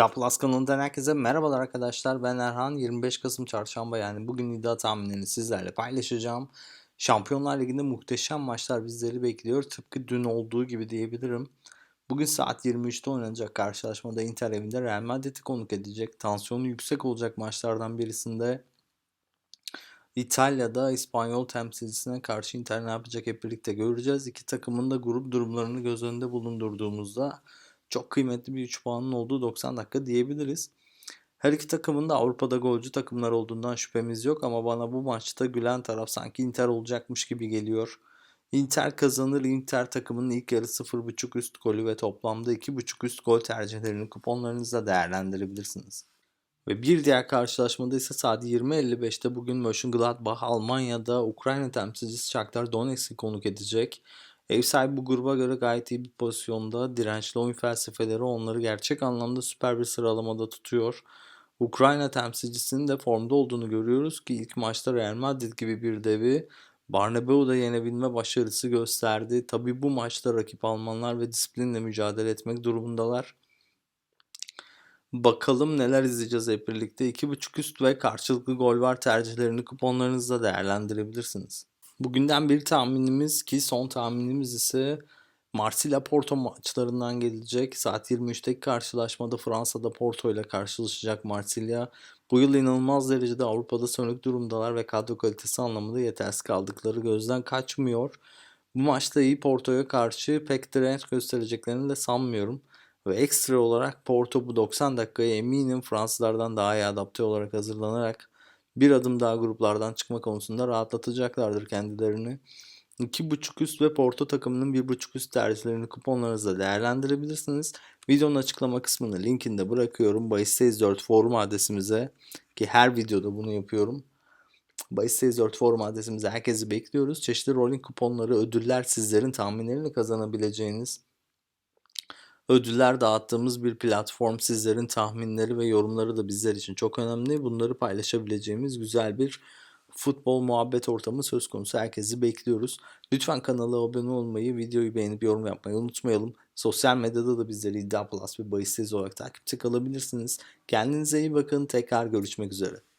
İddia Plus kanalından herkese merhabalar arkadaşlar. Ben Erhan. 25 Kasım Çarşamba yani bugün iddia tahminlerini sizlerle paylaşacağım. Şampiyonlar Ligi'nde muhteşem maçlar bizleri bekliyor. Tıpkı dün olduğu gibi diyebilirim. Bugün saat 23'te oynanacak karşılaşmada Inter evinde Real Madrid'i konuk edecek. Tansiyonu yüksek olacak maçlardan birisinde İtalya'da İspanyol temsilcisine karşı Inter ne yapacak hep birlikte göreceğiz. İki takımın da grup durumlarını göz önünde bulundurduğumuzda çok kıymetli bir 3 puanın olduğu 90 dakika diyebiliriz. Her iki takımın da Avrupa'da golcü takımlar olduğundan şüphemiz yok ama bana bu maçta gülen taraf sanki Inter olacakmış gibi geliyor. Inter kazanır. Inter takımının ilk yarı 0.5 üst golü ve toplamda 2.5 üst gol tercihlerini kuponlarınızda değerlendirebilirsiniz. Ve bir diğer karşılaşmada ise saat 20.55'te bugün Mönchengladbach Almanya'da Ukrayna temsilcisi Shakhtar Donetsk'i konuk edecek. Ev sahibi bu gruba göre gayet iyi bir pozisyonda. Dirençli oyun felsefeleri onları gerçek anlamda süper bir sıralamada tutuyor. Ukrayna temsilcisinin de formda olduğunu görüyoruz ki ilk maçta Real Madrid gibi bir devi Barnabeu'da yenebilme başarısı gösterdi. Tabi bu maçta rakip Almanlar ve disiplinle mücadele etmek durumundalar. Bakalım neler izleyeceğiz hep birlikte. 2.5 üst ve karşılıklı gol var tercihlerini kuponlarınızda değerlendirebilirsiniz. Bugünden bir tahminimiz ki son tahminimiz ise Marsilya Porto maçlarından gelecek. Saat 23'teki karşılaşmada Fransa'da Porto ile karşılaşacak Marsilya. Bu yıl inanılmaz derecede Avrupa'da sönük durumdalar ve kadro kalitesi anlamında yetersiz kaldıkları gözden kaçmıyor. Bu maçta iyi Porto'ya karşı pek direnç göstereceklerini de sanmıyorum. Ve ekstra olarak Porto bu 90 dakikaya eminim Fransızlardan daha iyi adapte olarak hazırlanarak bir adım daha gruplardan çıkma konusunda rahatlatacaklardır kendilerini. 2.5 üst ve Porto takımının 1.5 üst tercihlerini kuponlarınızda değerlendirebilirsiniz. Videonun açıklama kısmını linkinde bırakıyorum. Bahis 4 forum adresimize ki her videoda bunu yapıyorum. Bahis 4 forum adresimize herkesi bekliyoruz. Çeşitli rolling kuponları, ödüller sizlerin tahminlerini kazanabileceğiniz ödüller dağıttığımız bir platform. Sizlerin tahminleri ve yorumları da bizler için çok önemli. Bunları paylaşabileceğimiz güzel bir futbol muhabbet ortamı söz konusu. Herkesi bekliyoruz. Lütfen kanala abone olmayı, videoyu beğenip yorum yapmayı unutmayalım. Sosyal medyada da bizleri İddia Plus ve Bahissiz olarak takipte kalabilirsiniz. Kendinize iyi bakın. Tekrar görüşmek üzere.